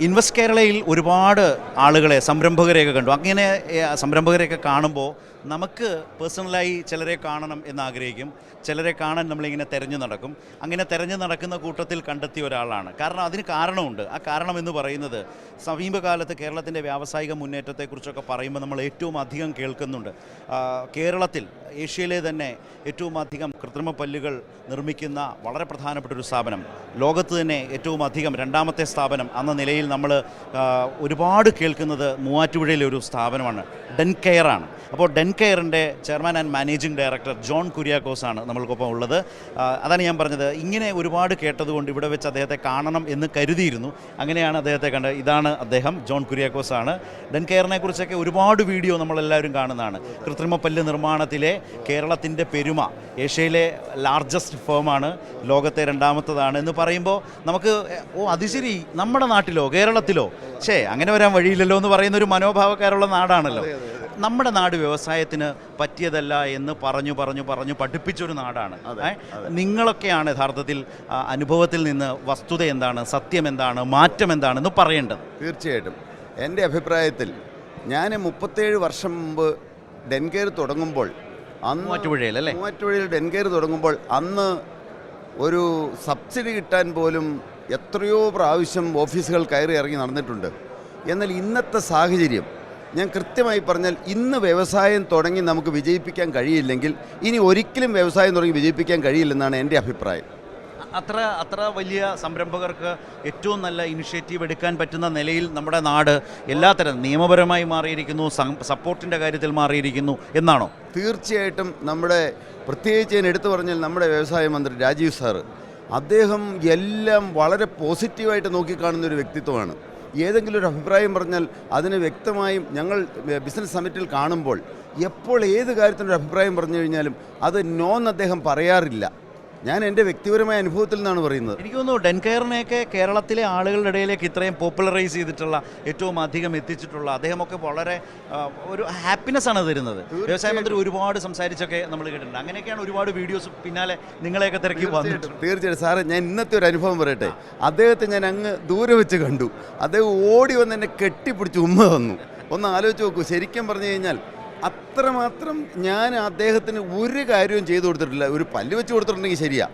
Invest കേരളയിൽ ഒരുപാട് ആളുകളെ സംരംഭകരെയൊക്കെ കണ്ടു. അങ്ങനെ സംരംഭകരെയൊക്കെ കാണുമ്പോൾ നമുക്ക് പേഴ്സണലായി ചിലരെ കാണണം എന്ന് ആഗ്രഹിക്കും ചിലരെ കാണാൻ നമ്മളിങ്ങനെ തെരഞ്ഞു നടക്കും. അങ്ങനെ തെരഞ്ഞു നടക്കുന്ന കൂട്ടത്തിൽ കണ്ടെത്തിയ ഒരാളാണ്. കാരണം അതിന് കാരണമുണ്ട്. ആ കാരണം എന്ന് പറയുന്നത് സമീപകാലത്ത് കേരളത്തിന്റെ വ്യാവസായിക മുന്നേറ്റത്തെക്കുറിച്ചൊക്കെ പറയുമ്പോൾ നമ്മൾ ഏറ്റവും അധികം കേൾക്കുന്നുണ്ട്. കേരളത്തിൽ ഏഷ്യയിലെ തന്നെ ഏറ്റവും അധികം കൃത്രിമ പല്ലുകൾ നിർമ്മിക്കുന്ന വളരെ പ്രധാനപ്പെട്ട ഒരു സ്ഥാപനം. ലോകത്ത് തന്നെ ഏറ്റവും അധികം രണ്ടാമത്തെ സ്ഥാപനം എന്ന നിലയിൽ നമ്മൾ ഒരുപാട് കേൾക്കുന്നത് മൂവാറ്റുപുഴയിലെ ഒരു സ്ഥാപനമാണ് ഡെൻ കെയർ ആണ്. അപ്പോൾ ഡെൻ കെയറിന്റെ chairman and managing director John Kuriakose ആണ് നമ്മൾക്കൊപ്പം ഉള്ളത്. അതാണ് ഞാൻ പറഞ്ഞത്. ഇങ്ങനെ ഒരുപാട് കേട്ടതുകൊണ്ട് ഇവിടെ വെച്ച് അദ്ദേഹത്തെ കാണണം എന്ന് കരുതിയിരുന്നു. അങ്ങനെയാണ് അദ്ദേഹത്തെ കണ്ടത് ഇതാണ് അദ്ദേഹം ജോൺ കുര്യാക്കോസ് ആണ് ഡെൻ കെയറിനെ കുറിച്ചൊക്കെ ഒരുപാട് വീഡിയോ നമ്മളെല്ലാവരും കാണുന്നതാണ്. കൃത്രിമ പല്ല് നിർമ്മാണത്തിലെ കേരളത്തിന്റെ പെരുമ ഏഷ്യയിലെ ലാർജസ്റ്റ് ഫേമാണ് ലോകത്തെ രണ്ടാമത്തതാണ് എന്ന് പറയുമ്പോൾ നമുക്ക് ഓ അത് ശരി നമ്മുടെ നാട്ടിലോ കേരളത്തിലോ? ഛേ അങ്ങനെ വരാൻ വഴിയില്ലല്ലോ എന്ന് പറയുന്ന ഒരു മനോഭാവക്കാരുള്ള നാടാണല്ലോ. നമ്മുടെ നാട് വ്യവസായത്തിന് പറ്റിയതല്ല എന്ന് പറഞ്ഞു പറഞ്ഞു പറഞ്ഞു പഠിപ്പിച്ചൊരു നാടാണ്. നിങ്ങളൊക്കെയാണ് യഥാർത്ഥത്തിൽ അനുഭവത്തിൽ നിന്ന് വസ്തുത എന്താണ് സത്യം എന്താണ് മാറ്റം എന്താണെന്ന് പറയേണ്ടത്. തീർച്ചയായിട്ടും. എന്റെ അഭിപ്രായത്തിൽ ഞാൻ മുപ്പത്തേഴ് വർഷം മുമ്പ് ഡെൻകെയർ തുടങ്ങുമ്പോൾ അന്ന് മൂവാറ്റുപുഴയിൽ അല്ലേ? മൂവാറ്റുപുഴയിൽ ഡെൻകെയർ തുടങ്ങുമ്പോൾ അന്ന് ഒരു സബ്സിഡി കിട്ടാൻ പോലും എത്രയോ പ്രാവശ്യം ഓഫീസുകൾ കയറി ഇറങ്ങി നടന്നിട്ടുണ്ട്. എന്നാൽ ഇന്നത്തെ സാഹചര്യം ഞാൻ കൃത്യമായി പറഞ്ഞാൽ ഇന്ന് വ്യവസായം തുടങ്ങി നമുക്ക് വിജയിപ്പിക്കാൻ കഴിയില്ലെങ്കിൽ ഇനി ഒരിക്കലും വ്യവസായം തുടങ്ങി വിജയിപ്പിക്കാൻ കഴിയില്ലെന്നാണ് എന്റെ അഭിപ്രായം. അത്ര അത്ര വലിയ സംരംഭകർക്ക് ഏറ്റവും നല്ല ഇനിഷ്യേറ്റീവ് എടുക്കാൻ പറ്റുന്ന നിലയിൽ നമ്മുടെ നാട് എല്ലാത്തരം നിയമപരമായി മാറിയിരിക്കുന്നു സപ്പോർട്ടിന്റെ കാര്യത്തിൽ മാറിയിരിക്കുന്നു എന്നാണോ? തീർച്ചയായിട്ടും നമ്മുടെ പ്രത്യേകിച്ച് ഞാൻ എടുത്തു പറഞ്ഞാൽ നമ്മുടെ വ്യവസായ മന്ത്രി രാജീവ് സാറ് അദ്ദേഹം എല്ലാം വളരെ പോസിറ്റീവായിട്ട് നോക്കിക്കാണുന്ന ഒരു വ്യക്തിത്വമാണ്. ഏതെങ്കിലും ഒരു അഭിപ്രായം പറഞ്ഞാൽ അതിന് വ്യക്തമായും ഞങ്ങൾ ബിസിനസ് സമിറ്റിൽ കാണുമ്പോൾ എപ്പോൾ ഏത് കാര്യത്തിനൊരു അഭിപ്രായം പറഞ്ഞു കഴിഞ്ഞാലും അത് നോന്ന് അദ്ദേഹം പറയാറില്ല. ഞാൻ എന്റെ വ്യക്തിപരമായ അനുഭവത്തിൽ നിന്നാണ് പറയുന്നത്. എനിക്ക് തോന്നുന്നു ഡെൻകെയറിനെയൊക്കെ കേരളത്തിലെ ആളുകളുടെ ഇടയിലേക്ക് ഇത്രയും പോപ്പുലറൈസ് ചെയ്തിട്ടുള്ള ഏറ്റവും അധികം എത്തിച്ചിട്ടുള്ള അദ്ദേഹമൊക്കെ വളരെ ഒരു ഹാപ്പിനെസ് ആണ് തരുന്നത്. വ്യവസായ മന്ത്രി ഒരുപാട് സംസാരിച്ചൊക്കെ നമ്മൾ കേട്ടിട്ടുണ്ട്. അങ്ങനെയൊക്കെയാണ് ഒരുപാട് വീഡിയോസ് പിന്നാലെ നിങ്ങളെയൊക്കെ തിരക്കി വന്നിട്ടുണ്ട് തീർച്ചയായിട്ടും. സാറേ ഞാൻ ഇന്നത്തെ ഒരു അനുഭവം പറയട്ടെ. അദ്ദേഹത്തെ ഞാൻ അങ്ങ് ദൂരെ വെച്ച് കണ്ടു. അദ്ദേഹം ഓടി വന്ന് എന്നെ കെട്ടിപ്പിടിച്ച് ഉമ്മ തന്നു. ഒന്ന് ആലോചിച്ച് നോക്കൂ. ശരിക്കും പറഞ്ഞു കഴിഞ്ഞാൽ അത്രമാത്രം ഞാൻ അദ്ദേഹത്തിന് ഒരു കാര്യവും ചെയ്തു കൊടുത്തിട്ടില്ല. ഒരു പല്ല് വെച്ച് കൊടുത്തിട്ടുണ്ടെങ്കിൽ ശരിയാ.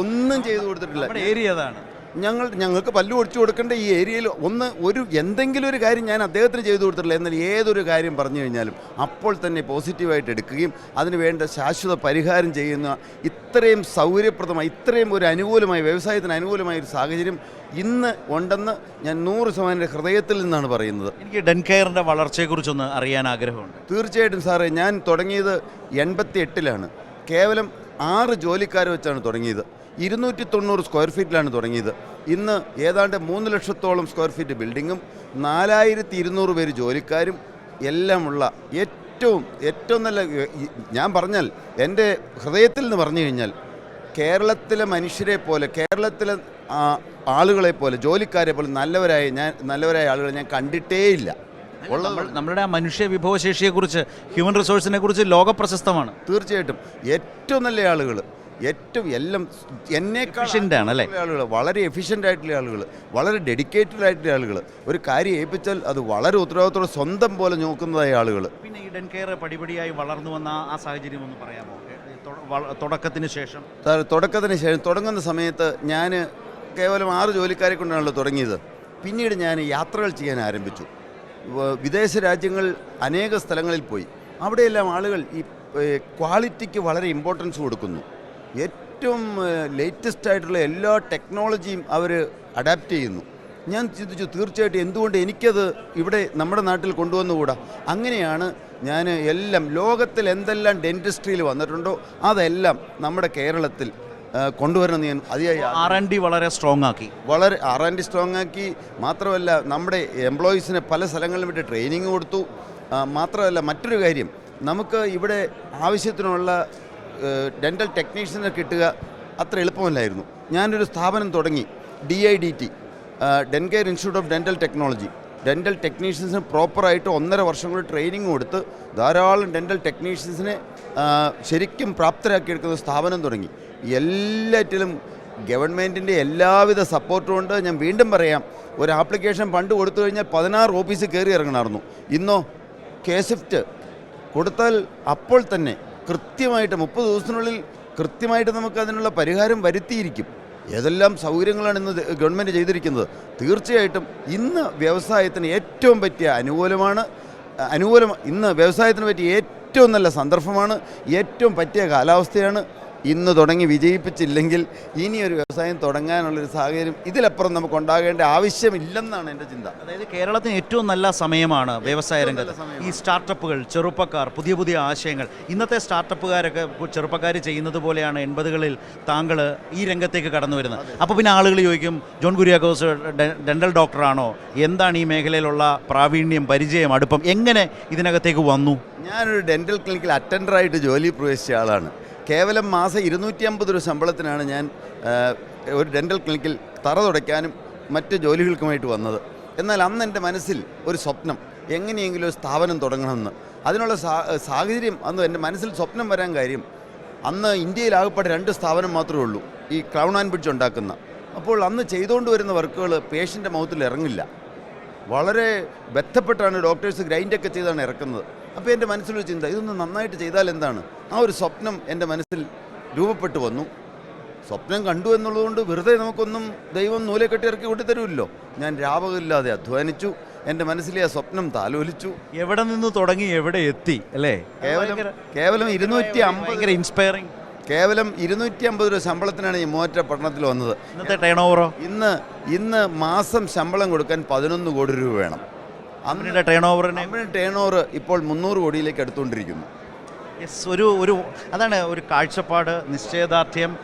ഒന്നും ചെയ്തു കൊടുത്തിട്ടില്ല. ഏരിയതാണ് ഞങ്ങൾ ഞങ്ങൾക്ക് പല്ലു ഒടിച്ചു കൊടുക്കേണ്ട ഈ ഏരിയയിൽ ഒന്ന് ഒരു എന്തെങ്കിലും ഒരു കാര്യം ഞാൻ അദ്ദേഹത്തിന് ചെയ്തു കൊടുത്തിട്ടില്ല. എന്നാൽ ഏതൊരു കാര്യം പറഞ്ഞു കഴിഞ്ഞാലും അപ്പോൾ തന്നെ പോസിറ്റീവായിട്ട് എടുക്കുകയും അതിന് വേണ്ട ശാശ്വത പരിഹാരം ചെയ്യുന്ന ഇത്രയും സൗകര്യപ്രദമായി ഇത്രയും ഒരു അനുകൂലമായ വ്യവസായത്തിന് അനുകൂലമായ ഒരു സാഹചര്യം ഇന്ന് ഉണ്ടെന്ന് ഞാൻ നൂറ് ശതമാനം ഹൃദയത്തിൽ നിന്നാണ് പറയുന്നത്. എനിക്ക് ഡെൻകെയറിന്റെ വളർച്ചയെക്കുറിച്ചൊന്ന് അറിയാൻ ആഗ്രഹമുണ്ട്. തീർച്ചയായിട്ടും സാറേ ഞാൻ തുടങ്ങിയത് എൺപത്തി എട്ടിലാണ് കേവലം ആറ് ജോലിക്കാരെ വെച്ചാണ് തുടങ്ങിയത്. ഇരുന്നൂറ്റി തൊണ്ണൂറ് സ്ക്വയർ ഫീറ്റിലാണ് തുടങ്ങിയത്. ഇന്ന് ഏതാണ്ട് മൂന്ന് ലക്ഷത്തോളം സ്ക്വയർ ഫീറ്റ് ബിൽഡിങ്ങും നാലായിരത്തി ഇരുന്നൂറ് പേര് ജോലിക്കാരും എല്ലാമുള്ള ഏറ്റവും ഏറ്റവും നല്ല ഞാൻ പറഞ്ഞാൽ എന്റെ ഹൃദയത്തിൽ നിന്ന് പറഞ്ഞു കഴിഞ്ഞാൽ കേരളത്തിലെ മനുഷ്യരെ പോലെ കേരളത്തിലെ ആളുകളെ പോലെ ജോലിക്കാരെ പോലെ നല്ലവരായ ഞാൻ നല്ലവരായ ആളുകളെ ഞാൻ കണ്ടിട്ടേയില്ല. ഇല്ല നമ്മുടെ നമ്മളുടെ ആ മനുഷ്യ വിഭവശേഷിയെക്കുറിച്ച് ഹ്യൂമൻ റിസോഴ്സിനെ കുറിച്ച് ലോകപ്രശസ്തമാണ്. തീർച്ചയായിട്ടും. ഏറ്റവും നല്ല ആളുകൾ ഏറ്റവും എല്ലാം എന്നേക്കാൾ Efficient ആണ് അല്ലേ? ആളുകൾ വളരെ എഫിഷ്യന്റ് ആയിട്ടുള്ള ആളുകൾ വളരെ ഡെഡിക്കേറ്റഡ് ആയിട്ടുള്ള ആളുകൾ ഒരു കാര്യം ഏൽപ്പിച്ചാൽ അത് വളരെ ഉത്തരവാദിത്തോടെ സ്വന്തം പോലെ നോക്കുന്നതായ ആളുകൾ പിന്നെ ഈ ഡെൻകെയർ പടിപടിയായി വളർന്നു വന്ന ആ- സാഹചര്യം ഒന്ന് പറയാമോ? തുടക്കത്തിന് ശേഷം. തുടക്കത്തിന് ശേഷം തുടങ്ങുന്ന സമയത്ത് ഞാൻ കേവലം ആറ് ജോലിക്കാരെ കൊണ്ടാണല്ലോ തുടങ്ങിയത്. പിന്നീട് ഞാൻ യാത്രകൾ ചെയ്യാൻ ആരംഭിച്ചു. വിദേശ രാജ്യങ്ങൾ അനേക സ്ഥലങ്ങളിൽ പോയി. അവിടെയെല്ലാം ആളുകൾ ഈ ക്വാളിറ്റിക്ക് വളരെ ഇമ്പോർട്ടൻസ് കൊടുക്കുന്നു. ഏറ്റവും ലേറ്റസ്റ്റ് ആയിട്ടുള്ള എല്ലാ ടെക്നോളജിയും അവർ അഡാപ്റ്റ് ചെയ്യുന്നു. ഞാൻ ചിന്തിച്ചു തീർച്ചയായിട്ടും എന്തുകൊണ്ട് എനിക്കത് ഇവിടെ നമ്മുടെ നാട്ടിൽ കൊണ്ടുവന്നുകൂടാ? അങ്ങനെയാണ് ഞാൻ എല്ലാം ലോകത്തിൽ എന്തെല്ലാം ഡെന്റിസ്ട്രിയിൽ വന്നിട്ടുണ്ടോ അതെല്ലാം നമ്മുടെ കേരളത്തിൽ കൊണ്ടുവരണം കൊണ്ടുവരണമെന്ന് ഞാൻ അതിയായി ആർ എൻ ഡി വളരെ സ്ട്രോങ് ആക്കി. വളരെ ആർ ആൻഡ് സ്ട്രോങ് ആക്കി. മാത്രമല്ല നമ്മുടെ എംപ്ലോയീസിന് പല സ്ഥലങ്ങളിലും വിട്ട് ട്രെയിനിങ് കൊടുത്തു. മാത്രമല്ല മറ്റൊരു കാര്യം നമുക്ക് ഇവിടെ ആവശ്യത്തിനുള്ള ഡെന്റൽ ടെക്നീഷ്യനെ കിട്ടുക അത്ര എളുപ്പമല്ലായിരുന്നു. ഞാനൊരു സ്ഥാപനം തുടങ്ങി. D I D T DenCare institute of dental technology dental ടെക്നീഷ്യൻസിന് പ്രോപ്പറായിട്ട് ഒന്നര വർഷം കൂടി ട്രെയിനിങ് കൊടുത്ത് ധാരാളം ഡെന്റൽ ടെക്നീഷ്യൻസിനെ ശരിക്കും പ്രാപ്തരാക്കിയെടുക്കുന്ന സ്ഥാപനം തുടങ്ങി. എല്ലാറ്റിലും ഗവൺമെന്റിന്റെ എല്ലാവിധ സപ്പോർട്ടും കൊണ്ട് ഞാൻ വീണ്ടും പറയാം ഒരു ആപ്ലിക്കേഷൻ പണ്ട് കൊടുത്തു കഴിഞ്ഞാൽ പതിനാറ് ഓഫീസിൽ കയറി ഇറങ്ങണമായിരുന്നു. ഇന്നോ കെ സ്വിഫ്റ്റ് കൊടുത്താൽ അപ്പോൾ തന്നെ കൃത്യമായിട്ട് മുപ്പത് ദിവസത്തിനുള്ളിൽ കൃത്യമായിട്ട് നമുക്ക് അതിനുള്ള പരിഹാരം വരുത്തിയിരിക്കും. ഏതെല്ലാം സൗകര്യങ്ങളാണ് ഇന്ന് ഗവൺമെന്റ് ചെയ്തിരിക്കുന്നത്? തീർച്ചയായിട്ടും ഇന്ന് വ്യവസായത്തിന് ഏറ്റവും പറ്റിയ അനുകൂലമാണ് അനുകൂലം ഇന്ന് വ്യവസായത്തിന് പറ്റിയ ഏറ്റവും നല്ല സന്ദർഭമാണ് ഏറ്റവും പറ്റിയ കാലാവസ്ഥയാണ് ഇന്ന് തുടങ്ങി വിജയിപ്പിച്ചില്ലെങ്കിൽ ഇനി ഒരു വ്യവസായം തുടങ്ങാനുള്ളൊരു സാഹചര്യം ഇതിലപ്പുറം നമുക്ക് ഉണ്ടാകേണ്ട ആവശ്യമില്ലെന്നാണ് എന്റെ ചിന്ത. അതായത് കേരളത്തിന് ഏറ്റവും നല്ല സമയമാണ് വ്യവസായ രംഗത്ത്. ഈ സ്റ്റാർട്ടപ്പുകൾ ചെറുപ്പക്കാർ പുതിയ പുതിയ ആശയങ്ങൾ. ഇന്നത്തെ സ്റ്റാർട്ടപ്പുകാരൊക്കെ ചെറുപ്പക്കാർ ചെയ്യുന്നത് പോലെയാണ് എൺപതുകളിൽ താങ്കൾ ഈ രംഗത്തേക്ക് കടന്നു വരുന്നത്. അപ്പോൾ പിന്നെ ആളുകൾ ചോദിക്കും ജോൺ കുര്യാക്കോസ് ഡെന്റൽ ഡെന്റൽ ഡോക്ടറാണോ? എന്താണ് ഈ മേഖലയിലുള്ള പ്രാവീണ്യം പരിചയം അടുപ്പം? എങ്ങനെ ഇതിനകത്തേക്ക് വന്നു? ഞാനൊരു ഡെന്റൽ ക്ലിനിക്കിൽ അറ്റൻഡറായിട്ട് ജോലി പ്രവേശിച്ച ആളാണ്. കേവലം മാസം ഇരുന്നൂറ്റി അമ്പത് രൂപ ശമ്പളത്തിനാണ് ഞാൻ ഒരു ഡെന്റൽ ക്ലിനിക്കിൽ തറ തുടയ്ക്കാനും മറ്റ് ജോലികൾക്കുമായിട്ട് വന്നത്. എന്നാൽ അന്ന് എന്റെ മനസ്സിൽ ഒരു സ്വപ്നം എങ്ങനെയെങ്കിലും ഒരു സ്ഥാപനം തുടങ്ങണമെന്ന്. അതിനുള്ള സാഹചര്യം അന്ന് എന്റെ മനസ്സിൽ സ്വപ്നം വരാൻ കാര്യം അന്ന് ഇന്ത്യയിൽ ആകപ്പാടെ രണ്ട് സ്ഥാപനം മാത്രമേ ഉള്ളൂ ഈ ക്രൗൺ ആൻഡ് ബ്രിഡ്ജ് ഉണ്ടാക്കുന്ന. അപ്പോൾ അന്ന് ചെയ്തുകൊണ്ട് വരുന്ന വർക്കുകൾ പേഷ്യന്റെ മൗത്തിൽ ഇറങ്ങില്ല. വളരെ ബന്ധപ്പെട്ടാണ് ഡോക്ടേഴ്സ് ഗ്രൈൻഡൊക്കെ ചെയ്താണ് ഇറക്കുന്നത്. അപ്പോൾ എന്റെ മനസ്സിലൊരു ചിന്ത ഇതൊന്ന് നന്നായിട്ട് ചെയ്താൽ എന്താണ്? ആ ഒരു സ്വപ്നം എന്റെ മനസ്സിൽ രൂപപ്പെട്ടു വന്നു. സ്വപ്നം കണ്ടു എന്നുള്ളതുകൊണ്ട് വെറുതെ നമുക്കൊന്നും ദൈവം നൂലെ കെട്ടി ഇറക്കി കൊണ്ടുതരുമല്ലോ ഞാൻ രാപകമില്ലാതെ അധ്വാനിച്ചു. എന്റെ മനസ്സിലെ ആ സ്വപ്നം താലോലിച്ചു. എവിടെ നിന്ന് തുടങ്ങി എവിടെ എത്തി അല്ലേ? കേവലം കേവലം ഇരുന്നൂറ്റി അമ്പത് ഇൻസ്പയറിംഗ് കേവലം ഇരുന്നൂറ്റി അമ്പത് രൂപ ശമ്പളത്തിനാണ് ഈ മൂവറ്റ പട്ടണത്തിൽ വന്നത്. ഇന്നത്തെ ടേൺ ഓവറോ ഇന്ന് ഇന്ന് മാസം ശമ്പളം കൊടുക്കാൻ പതിനൊന്ന് കോടി രൂപ വേണം. കമ്പനിയുടെ ടേൺ ഓവറിനെ അമ്മയുടെ ടേൺ ഓവർ ഇപ്പോൾ മുന്നൂറ് കോടിയിലേക്ക് എടുത്തുകൊണ്ടിരിക്കുന്നു. യെസ് ഒരു ഒരു അതാണ് ഒരു കാഴ്ചപ്പാട് നിശ്ചയദാർഢ്യം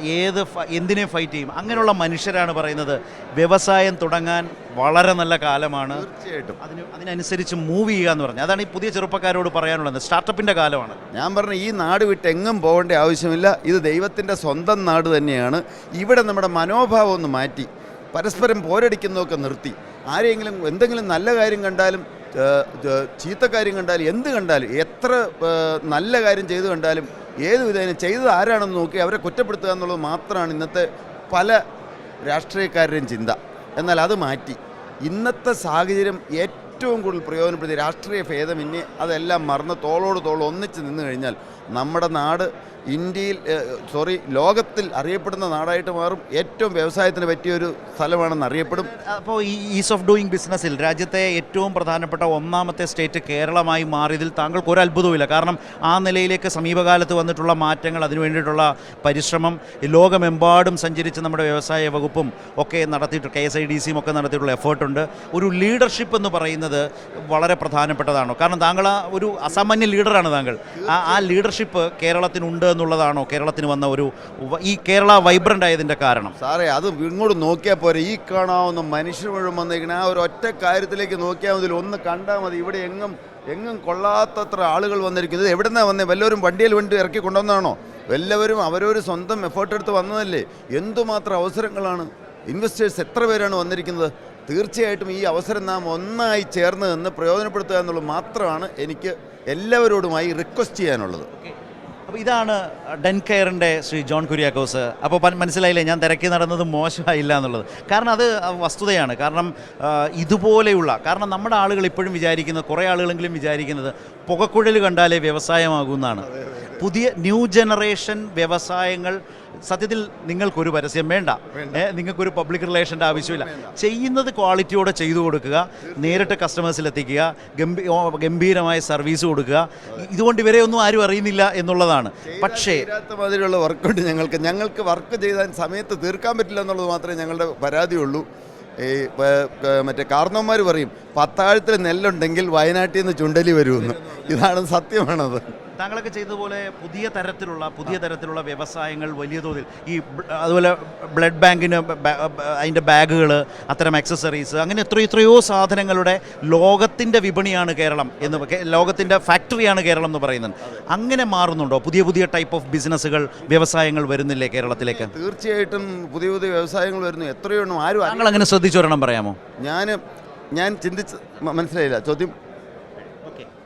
ഏത് എന്തിനെ ഫൈറ്റ് ചെയ്യും? അങ്ങനെയുള്ള മനുഷ്യരാണ് പറയുന്നത് വ്യവസായം തുടങ്ങാൻ വളരെ നല്ല കാലമാണ്. തീർച്ചയായിട്ടും. അതിന് അതിനനുസരിച്ച് മൂവ് ചെയ്യുക എന്ന് പറഞ്ഞു. അതാണ് ഈ പുതിയ ചെറുപ്പക്കാരോട് പറയാനുള്ളത് സ്റ്റാർട്ടപ്പിന്റെ കാലമാണ്. ഞാൻ പറഞ്ഞ ഈ നാട് വിട്ട് എങ്ങും പോകേണ്ട ആവശ്യമില്ല. ഇത് ദൈവത്തിന്റെ സ്വന്തം നാട് തന്നെയാണ്. ഇവിടെ നമ്മുടെ മനോഭാവം ഒന്ന് മാറ്റി പരസ്പരം പോരടിക്കുന്നതൊക്കെ നിർത്തി. ആരെങ്കിലും എന്തെങ്കിലും നല്ല കാര്യം കണ്ടാലും ചീത്ത കാര്യം കണ്ടാലും എന്ത് കണ്ടാലും എത്ര നല്ല കാര്യം ചെയ്തു കണ്ടാലും ഏത് വിധേന ചെയ്തത് ആരാണെന്ന് നോക്കി അവരെ കുറ്റപ്പെടുത്തുക എന്നുള്ളത് മാത്രമാണ് ഇന്നത്തെ പല രാഷ്ട്രീയക്കാരുടെയും ചിന്ത. എന്നാൽ അത് മാറ്റി. ഇന്നത്തെ സാഹചര്യം ഏറ്റവും കൂടുതൽ പ്രയോജനപ്പെടുത്തി രാഷ്ട്രീയ ഭേദമന്യേ അതെല്ലാം മറന്ന് തോളോട് തോൾ ഒന്നിച്ച് നിന്ന് കഴിഞ്ഞാൽ നമ്മുടെ നാട് ഇന്ത്യയിൽ സോറി ലോകത്തിൽ അറിയപ്പെടുന്ന നാടായിട്ട് മാറും. ഏറ്റവും വ്യവസായത്തിന് പറ്റിയൊരു സ്ഥലമാണെന്ന് അറിയപ്പെടും. അപ്പോൾ ഈ ഈസ് ഓഫ് ഡൂയിങ് ബിസിനസ്സിൽ രാജ്യത്തെ ഏറ്റവും പ്രധാനപ്പെട്ട ഒന്നാമത്തെ സ്റ്റേറ്റ് കേരളമായി മാറിയതിൽ താങ്കൾക്ക് ഒരു അത്ഭുതവുമില്ല. കാരണം ആ നിലയിലേക്ക് സമീപകാലത്ത് വന്നിട്ടുള്ള മാറ്റങ്ങൾ അതിനു വേണ്ടിയിട്ടുള്ള പരിശ്രമം ലോകമെമ്പാടും സഞ്ചരിച്ച് നമ്മുടെ വ്യവസായ വകുപ്പും ഒക്കെ നടത്തിയിട്ട് കെ എസ് ഐ ഡി സിയും ഒക്കെ നടത്തിയിട്ടുള്ള എഫേർട്ടുണ്ട് ഒരു ലീഡർഷിപ്പ് എന്ന് പറയുന്നത് വളരെ പ്രധാനപ്പെട്ടതാണോ. കാരണം താങ്കൾ ഒരു അസാമാന്യ ലീഡറാണ് താങ്കൾ. ആ ലീഡർഷിപ്പ് കേരളത്തിനുണ്ട് എന്നുള്ളതാണോ കേരളത്തിന് വന്ന ഒരു ഈ കേരള വൈബ്രന്റ് ആയതിന്റെ കാരണം? സാറേ അത് ഇങ്ങോട്ട് നോക്കിയാൽ പോരെ. ഈ കാണാവുന്ന മനുഷ്യർ മുഴുവൻ വന്നിരിക്കുന്ന ആ ഒരു ഒറ്റ കാര്യത്തിലേക്ക് നോക്കിയാൽ മതി. ഒന്ന് കണ്ടാൽ മതി. ഇവിടെ എങ്ങും എങ്ങും കൊള്ളാത്തത്ര ആളുകൾ വന്നിരിക്കുന്നത് എവിടെ നിന്നാണ് വന്നത് വല്ലവരും വണ്ടിയിൽ വണ്ടി ഇറക്കി കൊണ്ടുവന്നാണോ? എല്ലാവരും അവരൊരു സ്വന്തം എഫേർട്ട് എടുത്ത് വന്നതല്ലേ? എന്തുമാത്രം അവസരങ്ങളാണ്? ഇൻവെസ്റ്റേഴ്സ് എത്ര പേരാണ് വന്നിരിക്കുന്നത്? തീർച്ചയായിട്ടും ഈ അവസരം നാം ഒന്നായി ചേർന്ന് നിന്ന് പ്രയോജനപ്പെടുത്തുക എന്നുള്ളത് മാത്രമാണ് എനിക്ക് എല്ലാവരോടുമായി റിക്വസ്റ്റ് ചെയ്യാനുള്ളത്. അപ്പോൾ ഇതാണ് ഡെൻ കെയറിന്റെ ശ്രീ ജോൺ കുര്യാക്കോസ്. അപ്പോൾ മനസ്സിലായില്ലേ ഞാൻ തിരക്കി നടന്നത് മോശമായില്ല എന്നുള്ളത്. കാരണം അത് വസ്തുതയാണ്. കാരണം ഇതുപോലെയുള്ള കാരണം നമ്മുടെ ആളുകൾ ഇപ്പോഴും വിചാരിക്കുന്നത് കുറേ ആളുകളെങ്കിലും വിചാരിക്കുന്നത് പുകക്കുഴൽ കണ്ടാലേ വ്യവസായമാകുമെന്നാണ് പുതിയ ന്യൂ ജനറേഷൻ വ്യവസായങ്ങൾ സത്യത്തിൽ നിങ്ങൾക്കൊരു പരസ്യം വേണ്ട. നിങ്ങൾക്കൊരു പബ്ലിക് റിലേഷന്റെ ആവശ്യമില്ല. ചെയ്യുന്നത് ക്വാളിറ്റിയോടെ ചെയ്തു കൊടുക്കുക. നേരിട്ട് കസ്റ്റമേഴ്സിൽ എത്തിക്കുക. ഗംഭീ ഗംഭീരമായ സർവീസ് കൊടുക്കുക. ഇതുകൊണ്ട് ഇവരെ ഒന്നും ആരും അറിയുന്നില്ല എന്നുള്ളതാണ്. പക്ഷേ മാതിരിയുള്ള വർക്കുണ്ട് ഞങ്ങൾക്ക്. ഞങ്ങൾക്ക് വർക്ക് ചെയ്താൽ സമയത്ത് തീർക്കാൻ പറ്റില്ല എന്നുള്ളത് മാത്രമേ ഞങ്ങളുടെ പരാതിയുള്ളൂ. ഈ മറ്റേ കാർന്നവന്മാർ പറയും പത്താഴത്തിൽ നെല്ലുണ്ടെങ്കിൽ വയനാട്ടിൽ നിന്ന് ചുണ്ടലി വരുമെന്ന്. ഇതാണ് സത്യമാണത്. താങ്കളൊക്കെ ചെയ്തതുപോലെ പുതിയ തരത്തിലുള്ള പുതിയ തരത്തിലുള്ള വ്യവസായങ്ങൾ വലിയ തോതിൽ. ഈ അതുപോലെ ബ്ലഡ് ബാങ്കിന് അതിന്റെ ബാഗുകൾ അത്തരം അക്സസറീസ് അങ്ങനെ എത്രയോ എത്രയോ സാധനങ്ങളുടെ ലോകത്തിന്റെ വിപണിയാണ് കേരളം എന്ന് ലോകത്തിന്റെ ഫാക്ടറിയാണ് കേരളം എന്ന് പറയുന്നത്. അങ്ങനെ മാറുന്നുണ്ടോ? പുതിയ പുതിയ ടൈപ്പ് ഓഫ് ബിസിനസ്സുകൾ വ്യവസായങ്ങൾ വരുന്നില്ലേ കേരളത്തിലേക്ക്? തീർച്ചയായിട്ടും പുതിയ പുതിയ വ്യവസായങ്ങൾ വരുന്നു. എത്രയോ എണ്ണം ആരും അങ്ങനെ ശ്രദ്ധിച്ചു വരണം പറയാമോ? ഞാൻ ഞാൻ ചിന്തിച്ച് മനസ്സിലായില്ല. ചോദ്യം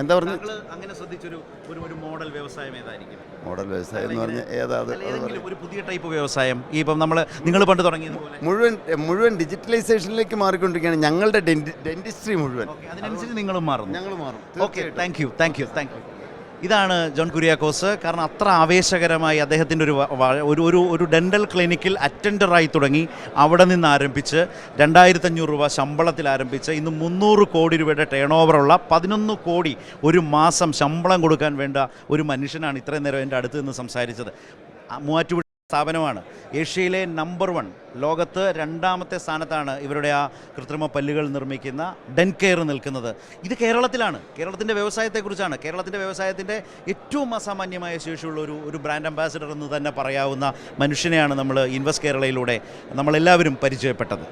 എന്താ പറഞ്ഞു അങ്ങനെ ശ്രദ്ധിച്ചൊരു ഒരു ഒരു മോഡൽ വ്യവസായം ഏതായിരിക്കും? മോഡൽ വ്യവസായം എന്ന് പറഞ്ഞാൽ ഏതാ അത്? അത് ഒരു പുതിയ ടൈപ്പ് വ്യവസായം. ഈ ഇപ്പം നമ്മൾ നിങ്ങൾ പണ്ട് തുടങ്ങിയത് മുഴുവൻ മുഴുവൻ ഡിജിറ്റലൈസേഷനിലേക്ക് മാറിക്കൊണ്ടിരിക്കുകയാണ് ഞങ്ങളുടെ ഡെന്റിസ്ട്രി മുഴുവൻ. അതിനനുസരിച്ച് നിങ്ങളും മാറും ഞങ്ങൾ മാറും. Okay thank you thank you thank you ഇതാണ് ജോൺ കുര്യാക്കോസ്. കാരണം അത്ര ആവേശകരമായി അദ്ദേഹത്തിന്റെ ഒരു ഒരു ഒരു ഒരു ഡെന്റൽ ക്ലിനിക്കിൽ അറ്റൻഡറായി തുടങ്ങി അവിടെ നിന്ന് ആരംഭിച്ച് രണ്ടായിരത്തഞ്ഞൂറ് രൂപ ശമ്പളത്തിൽ ആരംഭിച്ച് ഇന്ന് മുന്നൂറ് കോടി രൂപയുടെ ടേൺ ഓവറുള്ള പതിനൊന്ന് കോടി ഒരു മാസം ശമ്പളം കൊടുക്കാൻ വേണ്ട ഒരു മനുഷ്യനാണ് ഇത്രയും നേരം എന്റെ അടുത്ത് നിന്ന് സംസാരിച്ചത്. മൂവാറ്റുപുഴ സ്ഥാപനമാണ്. ഏഷ്യയിലെ നമ്പർ വൺ ലോകത്ത് രണ്ടാമത്തെ സ്ഥാനത്താണ് ഇവരുടെ ആ കൃത്രിമ പല്ലുകൾ നിർമ്മിക്കുന്ന ഡെൻകെയർ നിൽക്കുന്നത്. ഇത് കേരളത്തിലാണ്. കേരളത്തിന്റെ വ്യവസായത്തെക്കുറിച്ചാണ്. കേരളത്തിന്റെ വ്യവസായത്തിന്റെ ഏറ്റവും അസാമാന്യമായ ശേഷിയുള്ള ഒരു ഒരു ബ്രാൻഡ് അംബാസിഡർ എന്ന് തന്നെ പറയാവുന്ന മനുഷ്യനെയാണ് നമ്മൾ ഇൻവെസ്റ്റ് കേരളയിലൂടെ നമ്മളെല്ലാവരും പരിചയപ്പെട്ടത്.